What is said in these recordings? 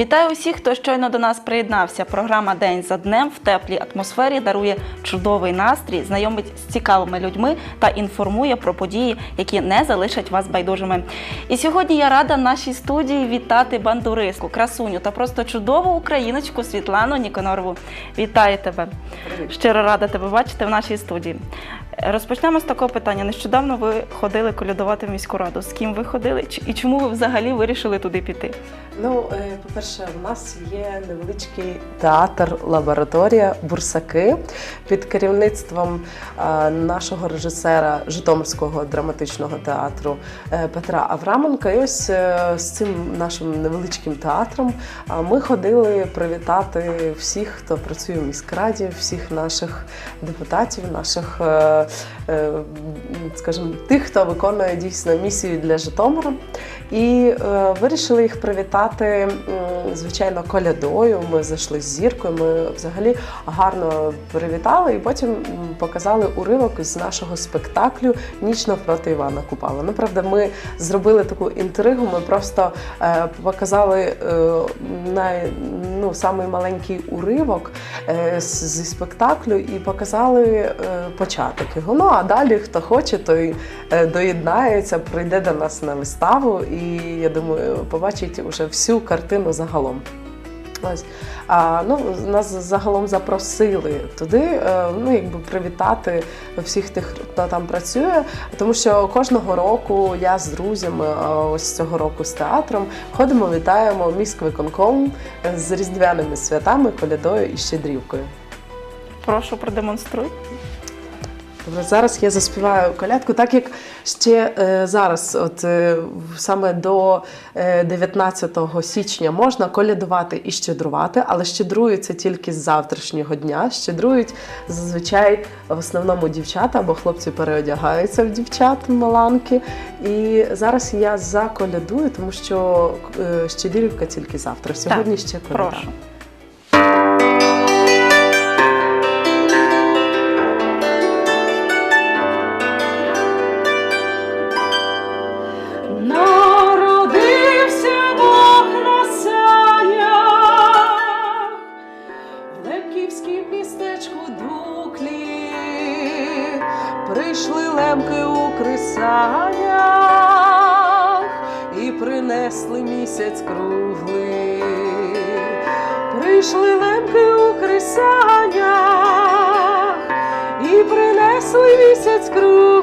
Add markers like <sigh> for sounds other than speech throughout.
Вітаю усіх, хто щойно до нас приєднався. Програма День за днем в теплій атмосфері дарує чудовий настрій, знайомить з цікавими людьми та інформує про події, які не залишать вас байдужими. І сьогодні я рада нашій студії вітати бандуристку, красуню та просто чудову україночку Світлану Ніконорову. Вітаю тебе! Щиро рада тебе бачити в нашій студії. Розпочнемо з такого питання. Нещодавно ви ходили колядувати в міську раду. З ким ви ходили і чому ви взагалі вирішили туди піти? Ну, е, по-перше, в нас є невеличкий театр, лабораторія Бурсаки під керівництвом е, нашого режисера Житомирського драматичного театру е, Петра Авраменка. І ось з цим нашим невеличким театром ми ходили привітати всіх, хто працює в міськраді, всіх наших депутатів, наших, скажімо, тих, хто виконує дійсно місію для Житомира. І вирішили їх привітати, м, звичайно, колядою. Ми зайшли з зіркою. Ми взагалі гарно привітали і потім показали уривок з нашого спектаклю Ніч навпроти Івана Купала. Ну, правда, ми зробили таку інтригу. Ми просто е, показали е, най, ну, самий маленький уривок е, зі спектаклю і показали початок його. Ну а далі, хто хоче, той доєднається, прийде до нас на виставу, і я думаю, побачить уже всю картину загалом. Ось. А, ну, нас загалом запросили туди, е, ну, якби привітати всіх тих, хто там працює. Тому що кожного року я з друзями, ось цього року з театром, ходимо, вітаємо міськвиконком з різдвяними святами, колядою і щедрівкою. Прошу продемонструй. Добре, зараз я заспіваю колядку, так як ще е, зараз, от е, саме до е, 19 січня, можна колядувати і щедрувати, але щедруються тільки з завтрашнього дня. Щедрують зазвичай в основному дівчата або хлопці переодягаються в дівчат маланки. І зараз я заколядую, тому що е, щедрівка тільки завтра. Сьогодні ще коляда. Прошу. Крисанях і принесли місяць круглий. Прийшли лемки у крисанях і принесли місяць круглий.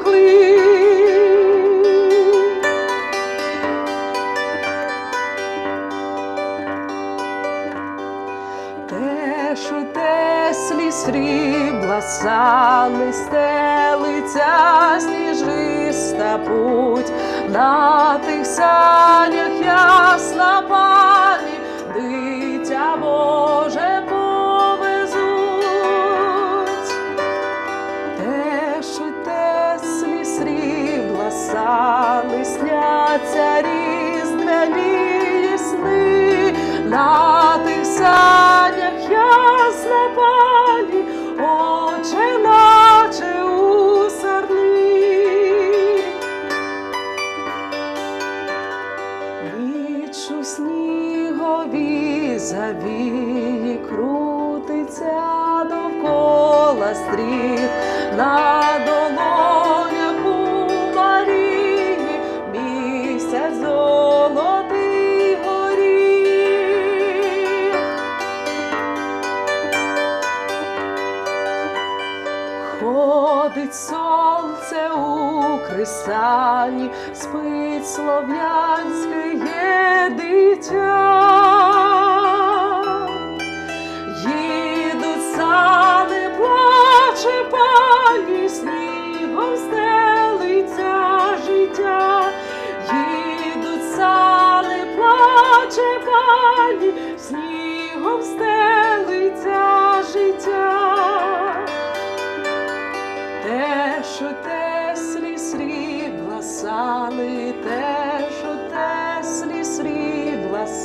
Путь, на тих санях ясна пані, стріх на долонях у Марії місяць золотий горіх. Ходить сонце у крисані, спить слов'янське дитя.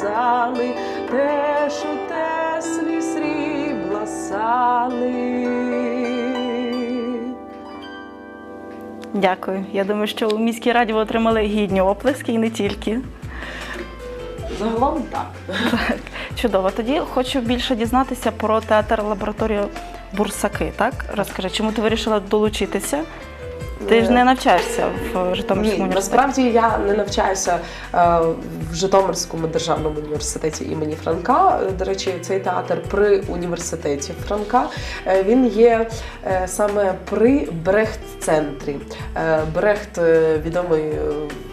Сани, теж у теслі срібла сани. Дякую. Я думаю, що у міській раді ви отримали гідні оплески і не тільки. загалом так. Чудово. Тоді хочу більше дізнатися про театр лабораторію Бурсаки. Так розкажи, чому ти вирішила долучитися? Ти ж не навчаєшся в Житомирському Ні, університеті. насправді я не навчаюся е, в Житомирському державному університеті імені Франка. До речі, цей театр при університеті Франка. Е, Він є е, саме при Брехт-центрі. Е, Брехт е, відомий е,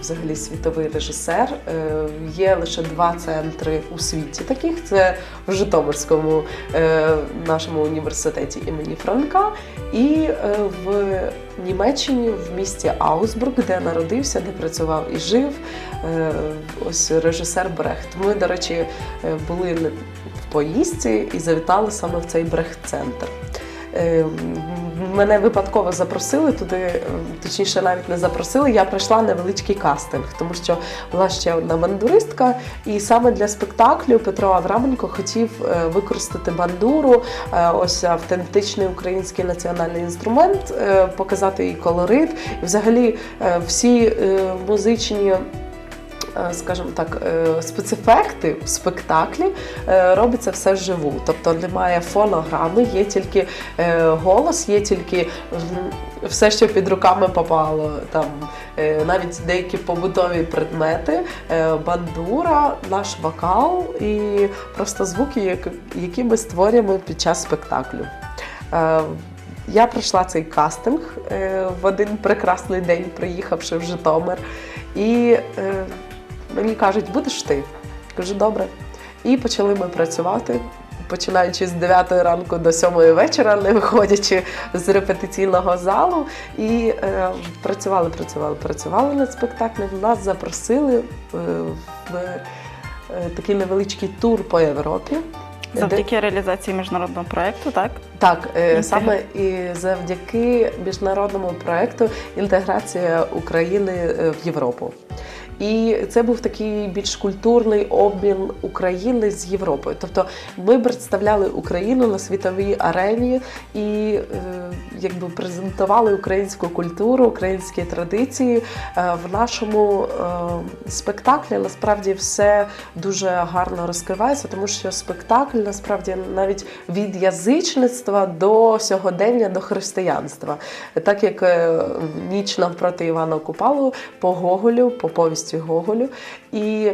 взагалі світовий режисер. Е, Є лише два центри у світі таких. Це в Житомирському е, нашому університеті імені Франка і е, в Німеччині в місті Аусбург, де народився, де працював і жив. е, Ось режисер Брехт. Ми, до речі, е, були в поїздці і завітали саме в цей Брехт-центр. Мене випадково запросили туди, е, точніше, навіть не запросили. Я прийшла на невеличкий кастинг, тому що була ще одна бандуристка, і саме для спектаклю Петро Авраменко хотів е, використати бандуру, е, ось автентичний український національний інструмент, показати її колорит. І взагалі всі музичні. Е, Скажімо так, е, спецефекти в спектаклі е, робиться все вживу. Тобто немає фонограми, є тільки голос, є тільки все, що під руками попало. Там навіть деякі побутові предмети, бандура, наш вокал і просто звуки, які ми створюємо під час спектаклю. Я пройшла цей кастинг в один прекрасний день, приїхавши в Житомир. І мені кажуть, будеш ти? Кажу, добре. І почали ми працювати. Починаючи з 9 ранку до 7 вечора, не виходячи з репетиційного залу, і е, працювали, працювали, працювали над спектаклем. Нас запросили е, в е, такий невеличкий тур по Європі. де- Завдяки реалізації міжнародного проєкту, так? так, е, Інтег- саме і завдяки міжнародному проекту інтеграція України е, в Європу. І це був такий більш культурний обмін України з Європою. Тобто ми представляли Україну на світовій арені і е, якби презентували українську культуру, українські традиції. Е, в нашому е, спектаклі насправді все дуже гарно розкривається, тому що спектакль насправді навіть від язичництва до сьогодення до християнства. Так як е, ніч навпроти Івана Купалу по Гоголю, по повісті Гоголю. І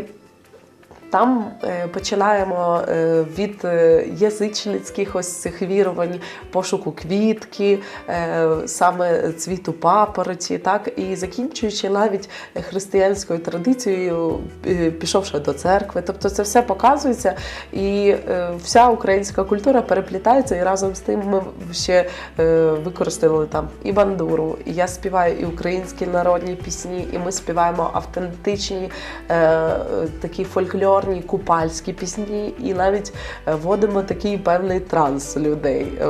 там е, починаємо е, від е, язичницьких ось цих вірувань, пошуку квітки, саме цвіту папороті, так і закінчуючи навіть християнською традицією, пішовши до церкви. Тобто це все показується, і вся українська культура переплітається, і разом з тим ми ще використали там і бандуру, і я співаю і українські народні пісні, і ми співаємо автентичні такі фольклорні купальські пісні, і навіть е, вводимо такий певний транс людей е,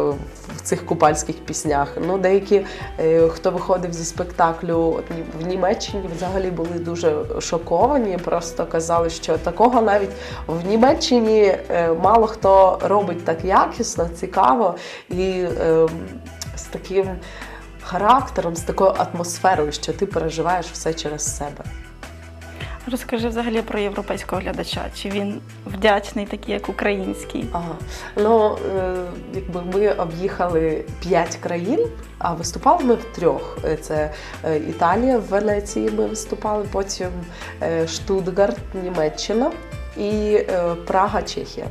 в цих купальських піснях. Ну, деякі, е, хто виходив зі спектаклю в Німеччині, взагалі були дуже шоковані. Просто казали, що такого навіть в Німеччині е, мало хто робить так якісно, цікаво і е, з таким характером, з такою атмосферою, що ти переживаєш все через себе. Розкажи взагалі про європейського глядача. Чи він вдячний, такий, як український? Ага. Ну, е, якби ми об'їхали п'ять країн, а виступали ми в трьох. Е, Це е, Італія, в Венеції ми виступали, потім Штутгарт, Німеччина і Прага, Чехія.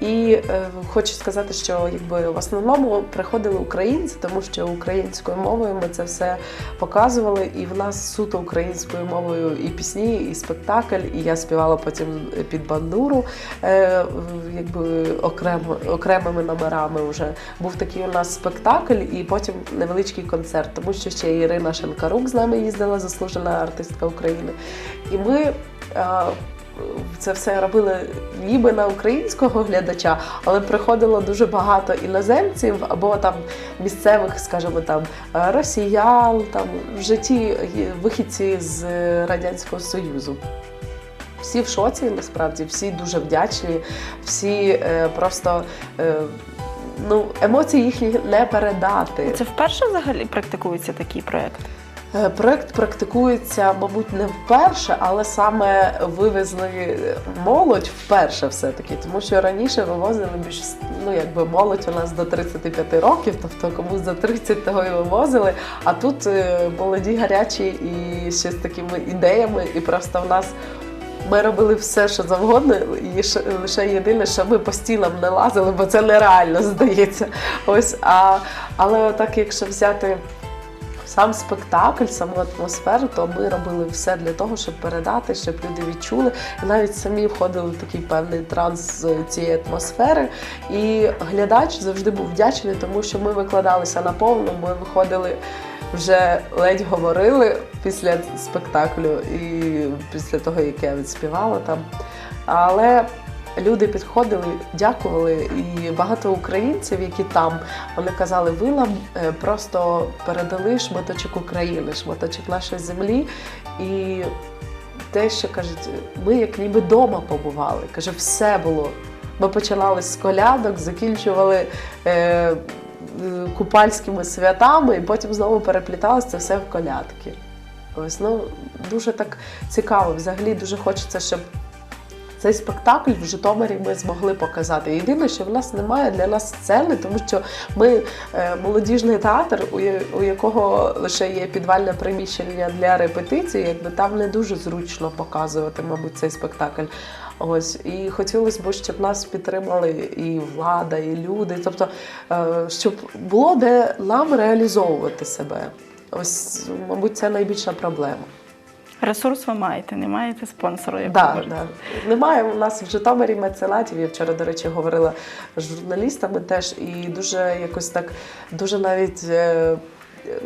І е, хочу сказати, що якби в основному приходили українці, тому що українською мовою ми це все показували, і в нас суто українською мовою і пісні, і спектакль. І я співала потім під бандуру, е, якби окремо окремими номерами. Вже був такий у нас спектакль, і потім невеличкий концерт, тому що ще Ірина Шенкарук з нами їздила, заслужена артистка України. І ми. е, це все робили ніби на українського глядача, але приходило дуже багато іноземців або там місцевих, скажімо, там е, росіян, там в житті вихідці з Радянського Союзу. Всі в шоці, насправді, всі дуже вдячні, всі е, просто е, ну, емоції їхні не передати. Це вперше взагалі практикується такий проєкт? Е, Проект практикується, мабуть, не вперше, але саме вивезли молодь вперше все-таки, тому що раніше вивозили більш ну якби молодь у нас до 35 років, тобто комусь за 30 того і вивозили. А тут е, молоді гарячі і ще з такими ідеями, і просто в нас. Ми робили все, що завгодно, і лише єдине, що ми по стінам не лазили, бо це нереально <laughs> здається. Ось, а, але так, якщо взяти сам спектакль, саму атмосферу, то ми робили все для того, щоб передати, щоб люди відчули. І навіть самі входили в такий певний транс цієї атмосфери. І глядач завжди був вдячний, тому що ми викладалися на повну, ми виходили. Вже ледь говорили після спектаклю і після того, як я відспівала там. Але люди підходили, дякували, і багато українців, які там, вони казали, ви нам е, просто передали шматочок України, шматочок нашої землі. І те, що кажуть, ми як ніби вдома побували. Каже, все було. Ми починали з колядок, закінчували. Е, Купальськими святами, і потім знову перепліталося це все в колядки. Ось ну дуже так цікаво. Взагалі дуже хочеться, щоб цей спектакль в Житомирі ми змогли показати. Єдине, що в нас немає для нас сцени, тому що ми е, молодіжний театр, у, якого лише є підвальне приміщення для репетиції, якби там не дуже зручно показувати, мабуть, цей спектакль. Ось і хотілося б, щоб нас підтримали і влада, і люди. Тобто, е, щоб було де нам реалізовувати себе. Ось, мабуть, це найбільша проблема. Ресурс ви маєте, не маєте спонсора, як Да, да. Немає у нас в Житомирі меценатів. Я вчора, до речі, говорила з журналістами теж, і дуже якось так, дуже навіть.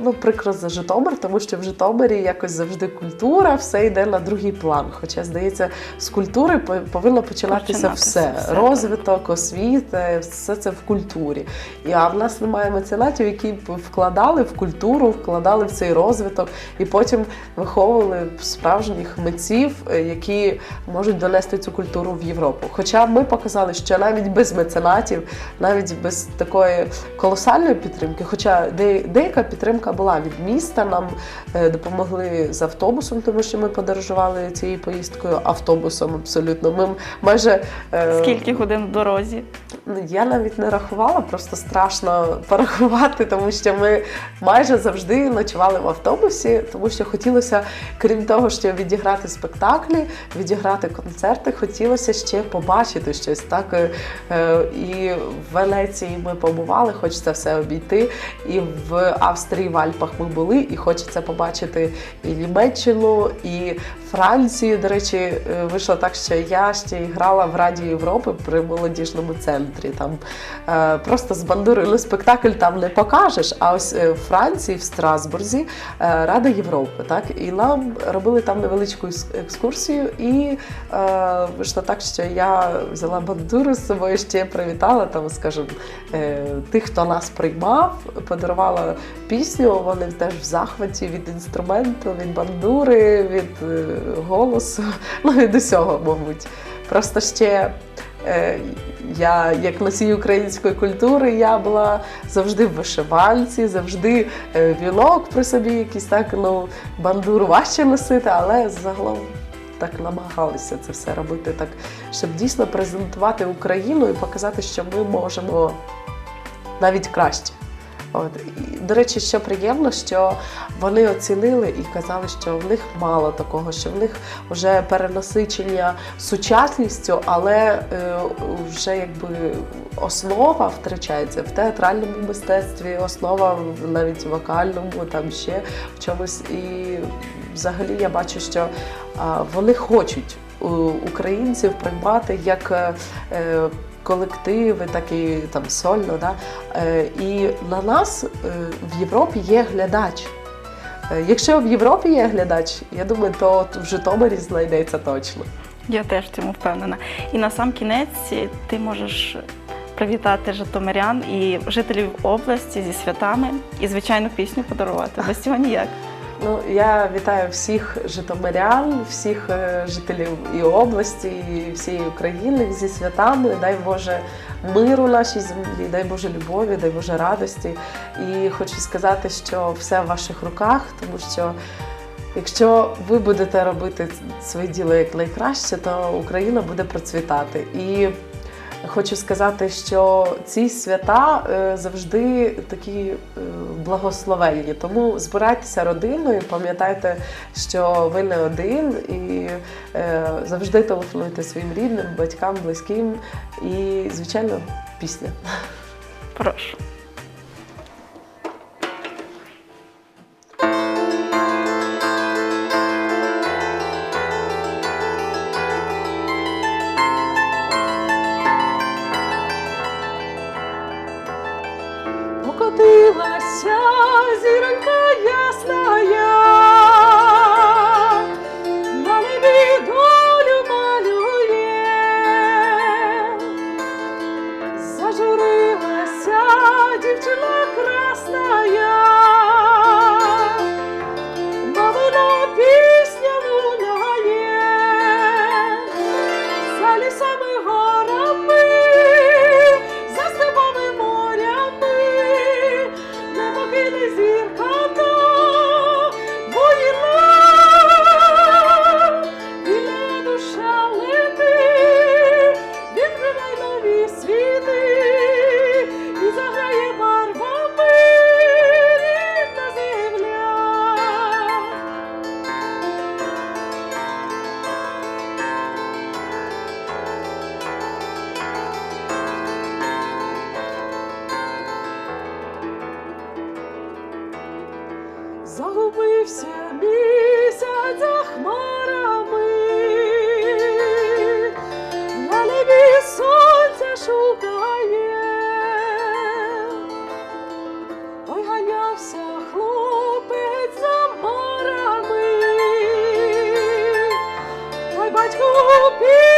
Ну, прикро за Житомир, тому що в Житомирі якось завжди культура, все йде на другий план. Хоча, здається, з культури повинно починатися все. все, Розвиток, освіта, все це в культурі. І, а в нас немає меценатів, які б вкладали в культуру, вкладали в цей розвиток і потім виховували справжніх митців, е, які можуть донести цю культуру в Європу. Хоча ми показали, що навіть без меценатів, навіть без такої колосальної підтримки, хоча де- деяка підтримка була від міста, нам е, допомогли з автобусом, тому що ми подорожували цією поїздкою автобусом абсолютно. Ми майже е, Скільки годин в дорозі? Ну, Я навіть не рахувала, просто страшно порахувати, тому що ми майже завжди ночували в автобусі, тому що хотілося, крім того, що відіграти спектаклі, відіграти концерти, хотілося ще побачити щось. Так Е, і в Венеції ми побували, хочеться все обійти. І в Австрії в Альпах ми були, і хочеться побачити і Німеччину, і Францію. До речі, е, вийшло так, що я ще грала в Раді Європи при молодіжному центрі. Там е, просто з бандурою. Ну, спектакль там не покажеш. А ось е, в Франції, в Страсбурзі, Рада Європи. Так і нам робили там невеличку екскурсію, і вийшло так, що я взяла бандуру з собою, ще привітала там, скажімо, тих, хто нас приймав, подарувала пісню. Вони теж в захваті від інструменту, від бандури, від е, голосу, <laughs> ну від усього, мабуть. Просто ще е, я, як носій української культури, я була завжди в вишиванці, завжди е, вінок при собі, якийсь так, ну, бандуру важче носити, але загалом так намагалися це все робити, так, щоб дійсно презентувати Україну і показати, що ми можемо навіть краще. От. До речі, що приємно, що вони оцінили і казали, що в них мало такого, що в них вже перенасичення сучасністю, але е, вже якби основа втрачається в театральному мистецтві, основа навіть вокальному, там ще в чомусь. І взагалі я бачу, що а, вони хочуть українців приймати як. е, колективи, так і там сольно. Да? Е, І на нас е, в Європі є глядач. Е, Якщо в Європі є глядач, я думаю, то в Житомирі знайдеться точно. Я теж цьому впевнена. І на сам кінець ти можеш привітати житомирян і жителів області зі святами і звичайну пісню подарувати. Без цього ніяк. Ну, я вітаю всіх житомирян, всіх е, жителів і області, і всієї України зі святами. Дай Боже миру нашій землі, дай Боже любові, дай Боже радості. І хочу сказати, що все в ваших руках, тому що якщо ви будете робити своє діло як найкраще, то Україна буде процвітати. І Хочу сказати, що ці свята е, завжди такі е, благословенні. Тому збирайтеся родиною, пам'ятайте, що ви не один, і е, завжди телефонуйте своїм рідним, батькам, близьким. І, звичайно, пісня. Прошу. pode culpir.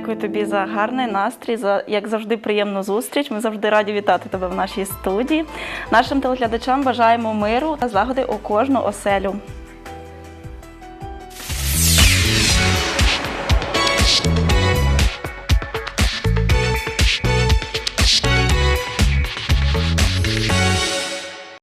Дякую тобі за гарний настрій, за як завжди приємну зустріч. Ми завжди раді вітати тебе в нашій студії. Нашим телеглядачам бажаємо миру та злагоди у кожну оселю.